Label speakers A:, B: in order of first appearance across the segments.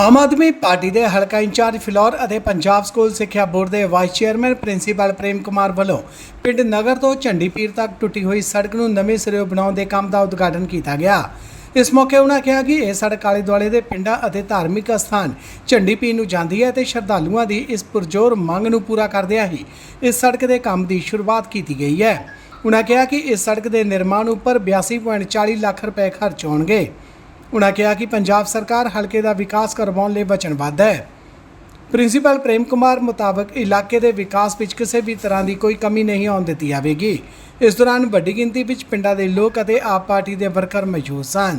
A: Aam Aadmi party ਦੇ ਹਲਕਾ incharge Phillaur ਅਤੇ ਪੰਜਾਬ ਸਕੂਲ ਸਿੱਖਿਆ ਬੋਰਡ ਦੇ vice chairman principal Prem Kumar ਵੱਲੋਂ ਪਿੰਡ ਨਗਰ ਤੋਂ ਝੰਡੀਪੀਰ ਤੱਕ ਟੁੱਟੀ ਹੋਈ ਸੜਕ ਨੂੰ ਨਵੇਂ ਸਿਰਿਓਂ ਬਣਾਉਣ ਦੇ ਕੰਮ ਦਾ ਉਦਘਾਟਨ ਕੀਤਾ ਗਿਆ। ਇਸ ਮੌਕੇ ਉਹਨਾਂ ਕਿਹਾ ਕਿ ਇਹ ਸੜਕ ਆਲੇ ਦੁਆਲੇ ਦੇ ਪਿੰਡਾਂ ਅਤੇ ਧਾਰਮਿਕ ਸਥਾਨ ਝੰਡੀਪੀਰ ਨੂੰ ਜਾਂਦੀ ਹੈ ਤੇ ਸ਼ਰਧਾਲੂਆਂ ਦੀ ਇਸ ਪੁਰਜੋਰ ਮੰਗ ਨੂੰ ਪੂਰਾ ਕਰਦਿਆਂ ਹੀ ਇਸ ਸੜਕ ਦੇ ਕੰਮ ਦੀ ਸ਼ੁਰੂਆਤ ਕੀਤੀ ਗਈ ਹੈ। ਉਹਨਾਂ ਕਿਹਾ ਕਿ ਇਸ ਸੜਕ ਦੇ ਨਿਰਮਾਣ ਉੱਪਰ 82.40 ਲੱਖ ਰੁਪਏ ਖਰਚ ਹੋਣਗੇ। ਉਨ੍ਹਾਂ ਕਿਹਾ ਕਿ ਪੰਜਾਬ ਸਰਕਾਰ ਹਲਕੇ ਦਾ ਵਿਕਾਸ ਕਰਵਾਉਣ ਲਈ ਵਚਨਬੱਧ ਹੈ। ਪ੍ਰਿੰਸੀਪਲ ਪ੍ਰੇਮ ਕੁਮਾਰ ਮੁਤਾਬਕ ਇਲਾਕੇ ਦੇ ਵਿਕਾਸ ਵਿੱਚ ਕਿਸੇ ਵੀ ਤਰ੍ਹਾਂ ਦੀ ਕੋਈ ਕਮੀ ਨਹੀਂ ਆਉਣ ਦਿੱਤੀ ਜਾਵੇਗੀ। ਇਸ ਦੌਰਾਨ ਵੱਡੀ ਗਿਣਤੀ ਵਿੱਚ ਪਿੰਡਾਂ ਦੇ ਲੋਕ ਅਤੇ ਆਪ ਪਾਰਟੀ ਦੇ ਵਰਕਰ ਮੌਜੂਦ ਸਨ।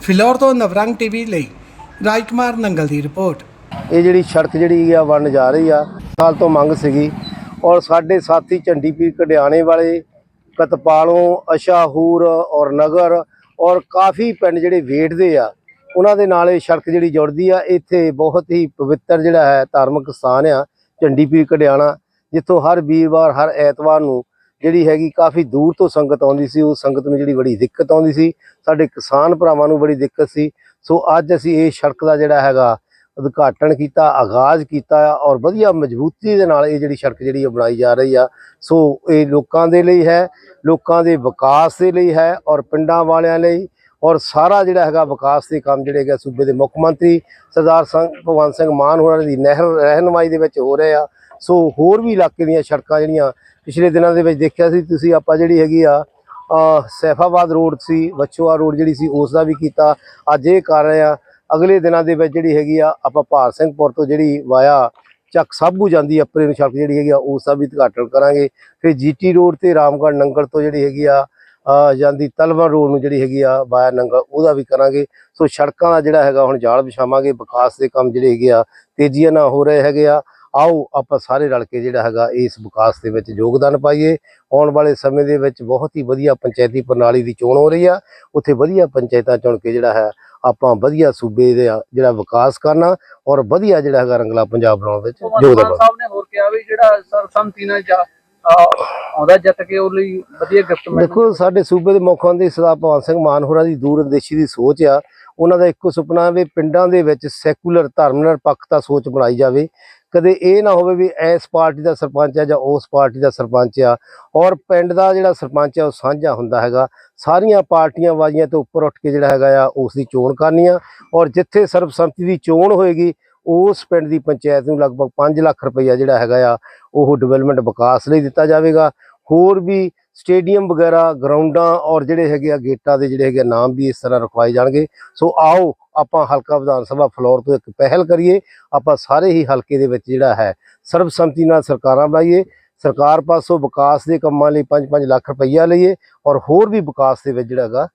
A: ਫਿਲੌਰ ਤੋਂ ਨਵਰੰਗ ਟੀਵੀ ਲਈ ਰਾਜਕੁਮਾਰ ਨੰਗਲ ਦੀ ਰਿਪੋਰਟ।
B: ਇਹ ਜਿਹੜੀ ਸੜਕ ਜਿਹੜੀ ਆ ਬਣਨ ਜਾ ਰਹੀ ਆ, ਸਾਲ ਤੋਂ ਮੰਗ ਸੀਗੀ। ਔਰ ਸਾਡੇ ਸਾਥੀ ਝੰਡੀਪੀਰ ਕਢਿਆਣੇ ਵਾਲੇ, ਕਤਪਾਲੋਂ, ਅਸ਼ਾਹੂਰ ਔਰ ਨਗਰ ਔਰ ਕਾਫੀ ਪਿੰਡ ਜਿਹੜੇ ਵੇਟਦੇ ਆ, ਉਹਨਾਂ ਦੇ ਨਾਲ ਇਹ ਸੜਕ ਜਿਹੜੀ ਜੁੜਦੀ ਆ, ਇੱਥੇ ਬਹੁਤ ਹੀ ਪਵਿੱਤਰ ਜਿਹੜਾ ਹੈ ਧਾਰਮਿਕ ਸਥਾਨ ਆ ਝੰਡੀਪੀਰ ਕਢਿਆਣਾ ਜਿੱਥੋਂ ਹਰ ਵੀਰਵਾਰ, ਹਰ ਐਤਵਾਰ ਨੂੰ ਜਿਹੜੀ ਹੈਗੀ ਕਾਫੀ ਦੂਰ ਤੋਂ ਸੰਗਤ ਆਉਂਦੀ ਸੀ ਉਸ ਸੰਗਤ ਨੂੰ ਜਿਹੜੀ ਬੜੀ ਦਿੱਕਤ ਆਉਂਦੀ ਸੀ, ਸਾਡੇ ਕਿਸਾਨ ਭਰਾਵਾਂ ਨੂੰ ਬੜੀ ਦਿੱਕਤ ਸੀ। ਸੋ ਅੱਜ ਅਸੀਂ ਇਹ ਸੜਕ ਦਾ ਜਿਹੜਾ ਹੈਗਾ ਉਦਘਾਟਨ ਕੀਤਾ, ਆਗਾਜ਼ ਕੀਤਾ ਆ ਔਰ ਵਧੀਆ ਮਜ਼ਬੂਤੀ ਦੇ ਨਾਲ ਇਹ ਜਿਹੜੀ ਸੜਕ ਜਿਹੜੀ ਆ ਬਣਾਈ ਜਾ ਰਹੀ ਆ। ਸੋ ਇਹ ਲੋਕਾਂ ਦੇ ਲਈ ਹੈ, ਲੋਕਾਂ ਦੇ ਵਿਕਾਸ ਦੇ ਲਈ ਹੈ ਔਰ ਪਿੰਡਾਂ ਵਾਲਿਆਂ ਲਈ ਔਰ ਸਾਰਾ ਜਿਹੜਾ ਹੈਗਾ ਵਿਕਾਸ ਦੇ ਕੰਮ ਜਿਹੜੇ ਹੈਗੇ ਸੂਬੇ ਦੇ ਮੁੱਖ ਮੰਤਰੀ ਸਰਦਾਰ ਸਿੰਘ ਭਗਵੰਤ ਸਿੰਘ ਮਾਨ ਹੋਰਾਂ ਦੀ ਨਹਿਰ ਰਹਿਨਮਾਈ ਦੇ ਵਿੱਚ ਹੋ ਰਹੇ ਆ। ਸੋ ਹੋਰ ਵੀ ਇਲਾਕੇ ਦੀਆਂ ਸੜਕਾਂ ਜਿਹੜੀਆਂ ਪਿਛਲੇ ਦਿਨਾਂ ਦੇ ਵਿੱਚ ਦੇਖਿਆ ਸੀ, ਤੁਸੀਂ ਆਪਾਂ ਜਿਹੜੀ ਹੈਗੀ ਆ ਸੈਫਾਬਾਦ ਰੋਡ ਸੀ ਵਚੋਆ ਰੋਡ ਜਿਹੜੀ ਸੀ, ਉਸ ਦਾ ਵੀ ਕੀਤਾ। ਅੱਜ ਇਹ ਕਰ ਰਹੇ ਆ ਅਗਲੇ ਦਿਨਾਂ ਦੇ ਵਿੱਚ ਜਿਹੜੀ ਹੈਗੀ ਆ, ਆਪਾਂ ਭਾਰ ਸਿੰਘਪੁਰ ਤੋਂ ਜਿਹੜੀ ਵਾਇਆ ਚੱਕ ਸਾਬੂ ਜਾਂਦੀ ਅਪਰੇ ਨੂੰ ਸੜਕ ਜਿਹੜੀ ਹੈਗੀ ਆ ਉਸ ਦਾ ਵੀ ਉਦਘਾਟਨ ਕਰਾਂਗੇ। ਫਿਰ ਜੀਟੀ ਰੋਡ ਤੇ ਰਾਮਗੜ੍ਹ ਨੰਗਲ ਤੋਂ ਜਿਹੜੀ ਹੈਗੀ ਆ ਜਾਂਦੀ ਤਲਵਰ ਰੋਡ ਨੂੰ ਜਿਹੜੀ ਹੈਗੀ ਆ, ਵਾਇਆ ਨੰਗਲ, ਉਹਦਾ ਵੀ ਕਰਾਂਗੇ। ਸੋ ਸੜਕਾਂ ਦਾ ਜਿਹੜਾ ਹੈਗਾ, ਹੁਣ ਜਾਲ ਵਿਛਾਵਾਂਗੇ, ਵਿਕਾਸ ਦੇ ਕੰਮ ਜਿਹੜੇ ਹੈਗੇ ਆ, ਤੇਜ਼ੀਆਂ ਨਾਲ ਹੋ ਰਹੇ ਹੈਗੇ ਆ। ਆਓ, ਆਪਾਂ ਸਾਰੇ ਰਲ ਕੇ ਜਿਹੜਾ ਹੈਗਾ, ਇਸ ਵਿਕਾਸ ਦੇ ਵਿੱਚ ਯੋਗਦਾਨ ਪਾਈਏ। ਆਉਣ ਵਾਲੇ ਸਮੇਂ ਦੇ ਵਿੱਚ ਬਹੁਤ ਹੀ ਵਧੀਆ ਪੰਚਾਇਤੀ ਪ੍ਰਣਾਲੀ ਦੀ ਚੋਣ ਹੋ ਰਹੀ ਆ। ਉੱਥੇ ਵਧੀਆ ਪੰਚਾਇਤਾਂ ਚੁਣ ਕੇ ਜਿਹੜਾ ਹੈ ਆਪਾਂ ਵਧੀਆ ਸੂਬੇ ਦਾ ਜਿਹੜਾ ਵਿਕਾਸ ਕਰਨਾ ਔਰ ਵਧੀਆ ਜਿਹੜਾ ਹੈਗਾ ਰੰਗਲਾ ਪੰਜਾਬ ਬਣਾਉਣ ਵਿੱਚ ਯੋਗਦਾਨ
C: ਸਾਹਿਬ ਨੇ ਹੋਰ ਕਿਹਾ ਵੀ ਜਿਹੜਾ ਸਰਬਸੰਮਤੀ ਨਾਲ ਆਉਂਦਾ ਜਿੱਤ ਕੇ ਉਹ ਲਈ ਵਧੀਆ ਗਿਫਟ ਮਿਲਣਾ।
B: ਦੇਖੋ ਸਾਡੇ ਸੂਬੇ ਦੇ ਮੁੱਖ ਮੰਤਰੀ ਸਰਦਾਰ ਭਗਵੰਤ ਸਿੰਘ ਮਾਨ ਹੋਰਾਂ ਦੀ ਦੂਰਦੇਸ਼ੀ ਦੀ ਸੋਚ ਆ। ਉਹਨਾਂ ਦਾ ਇੱਕੋ ਸੁਪਨਾ ਵੀ ਪਿੰਡਾਂ ਦੇ ਵਿੱਚ ਸੈਕੂਲਰ ਧਰਮ ਨਿਰਪੱਖਤਾ ਸੋਚ ਬਣਾਈ ਜਾਵੇ। ਕਦੇ ਇਹ ਨਾ ਹੋਵੇ ਵੀ ਇਸ ਪਾਰਟੀ ਦਾ ਸਰਪੰਚ ਆ ਜਾਂ ਉਸ ਪਾਰਟੀ ਦਾ ਸਰਪੰਚ ਆ, ਔਰ ਪਿੰਡ ਦਾ ਜਿਹੜਾ ਸਰਪੰਚ ਆ ਉਹ ਸਾਂਝਾ ਹੁੰਦਾ ਹੈਗਾ। ਸਾਰੀਆਂ ਪਾਰਟੀਆਂ ਵਾਜੀਆਂ ਤੋਂ ਉੱਪਰ ਉੱਠ ਕੇ ਜਿਹੜਾ ਹੈਗਾ ਆ, ਉਸ ਦੀ ਚੋਣ ਕਰਨੀ ਆ, ਔਰ ਜਿੱਥੇ ਸਰਬਸੰਮਤੀ ਦੀ ਚੋਣ ਹੋਏਗੀ, ਉਸ ਪਿੰਡ ਦੀ ਪੰਚਾਇਤ ਨੂੰ ਲਗਭਗ 5 ਲੱਖ ਰੁਪਈਆ ਜਿਹੜਾ ਹੈਗਾ ਆ, ਉਹ ਡਿਵੈਲਪਮੈਂਟ ਵਿਕਾਸ ਲਈ ਦਿੱਤਾ ਜਾਵੇਗਾ। ਹੋਰ ਵੀ ਸਟੇਡੀਅਮ ਵਗੈਰਾ, ਗਰਾਊਂਡਾਂ ਔਰ ਜਿਹੜੇ ਹੈਗੇ ਆ ਗੇਟਾਂ ਦੇ ਜਿਹੜੇ ਹੈਗੇ ਆ ਨਾਮ ਵੀ ਇਸ ਤਰ੍ਹਾਂ ਰਖਵਾਏ ਜਾਣਗੇ। ਸੋ ਆਓ ਆਪਾਂ ਹਲਕਾ ਵਿਧਾਨ ਸਭਾ ਫਲੋਰ ਤੋਂ ਇੱਕ ਪਹਿਲ ਕਰੀਏ। ਆਪਾਂ ਸਾਰੇ ਹੀ ਹਲਕੇ ਦੇ ਵਿੱਚ ਜਿਹੜਾ ਹੈ, ਸਰਬਸੰਮਤੀ ਨਾਲ ਸਰਕਾਰਾਂ ਬਣਾਈਏ। ਸਰਕਾਰ ਪਾਸੋਂ ਵਿਕਾਸ ਦੇ ਕੰਮਾਂ ਲਈ 5-5 ਲੱਖ ਰੁਪਈਆ ਲਈਏ ਔਰ ਹੋਰ ਵੀ ਵਿਕਾਸ ਦੇ ਵਿੱਚ ਜਿਹੜਾ ਹੈਗਾ